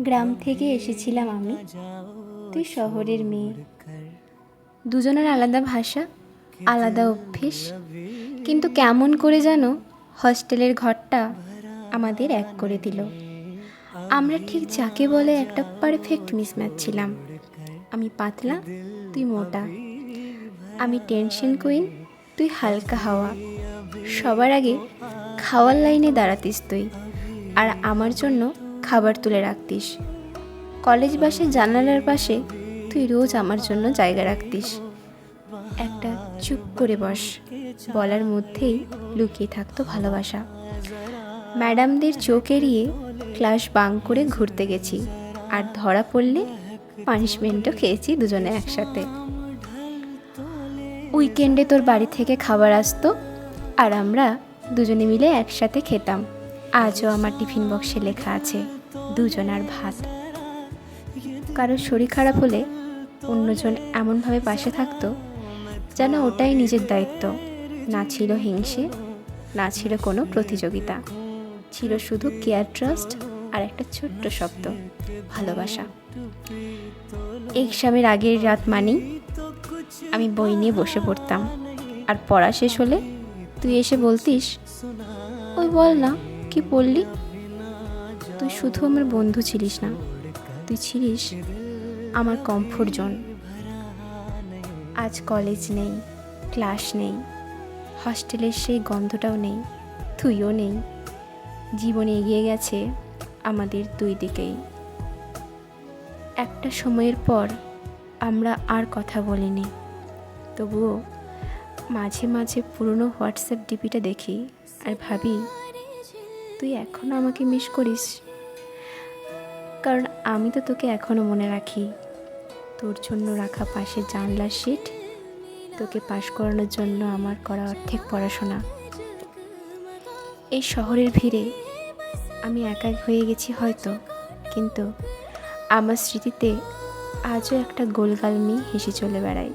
গ্রাম থেকে এসেছিলাম আমি। তুই শহরের মেয়ে। দুজনের আলাদা ভাষা, আলাদা অভ্যেস। কিন্তু কেমন করে যেন হস্টেলের ঘরটা আমাদের এক করে দিল। আমরা ঠিক যাকে বলে একটা পারফেক্ট মিসম্যাচ ছিলাম। আমি পাতলা, তুই মোটা। আমি টেনশন কুইন তুই হালকা হাওয়া। সবার আগে খাওয়ার লাইনে দাঁড়াতিস তুই। আর আমার জন্য খাবার তুলে রাখতিস। কলেজ বাসে, জানালার পাশে তুই রোজ আমার জন্য জায়গা রাখতিস। একটা চুপ করে বস, বলার মধ্যেই লুকিয়ে থাকতো ভালোবাসা। ম্যাডামদের চোখ এড়িয়ে ক্লাস বাং করে ঘুরতে গেছি, আর ধরা পড়লে পানিশমেন্টও খেয়েছি দুজনে একসাথে। উইকেন্ডে তোর বাড়ি থেকে খাবার আসতো, আর আমরা দুজনে মিলে একসাথে খেতাম। আজও আমার টিফিন বক্সে লেখা আছে দুজনার ভাত। কারোর শরীর খারাপ হলে অন্যজন এমনভাবে পাশে থাকতো যেন ওটাই নিজের দায়িত্ব। না ছিল হিংসে, না ছিল কোনো প্রতিযোগিতা। ছিল শুধু কেয়ার ট্রাস্ট আর একটা ছোট্ট শব্দ, ভালোবাসা। এক্সামের আগের রাত মানেই আমি বই নিয়ে বসে পড়তাম। আর পড়া শেষ হলে তুই এসে বলতিস, ওই বল না, কি পড়লি? তুই শুধু আমার বন্ধু ছিলিস না, তুই ছিলিস আমার কমফোর্ট জোন আজ কলেজ নেই ক্লাস নেই হস্টেলের সেই গন্ধটাও নেই, তুইও নেই। জীবনে এগিয়ে গেছে আমাদের দুই দিকেই। একটা সময়ের পর আমরা আর কথা বলিনি, তবুও মাঝে মাঝে পুরনো হোয়াটসঅ্যাপ ডিপিটা দেখি আর ভাবি, তুই এখনও আমাকে মিস করিস? কারণ আমি তো তোকে এখনও মনে রাখি। তোর জন্য রাখা পাশে জানলার সিট তোকে পাশ করানোর জন্য আমার করা অর্ধেক পড়াশোনা। এই শহরের ভিড়ে আমি একা হয়ে গেছি হয়তো, কিন্তু আমার স্মৃতিতে আজও একটা গোলগাল মেয়ে হেসে চলে বেড়ায়।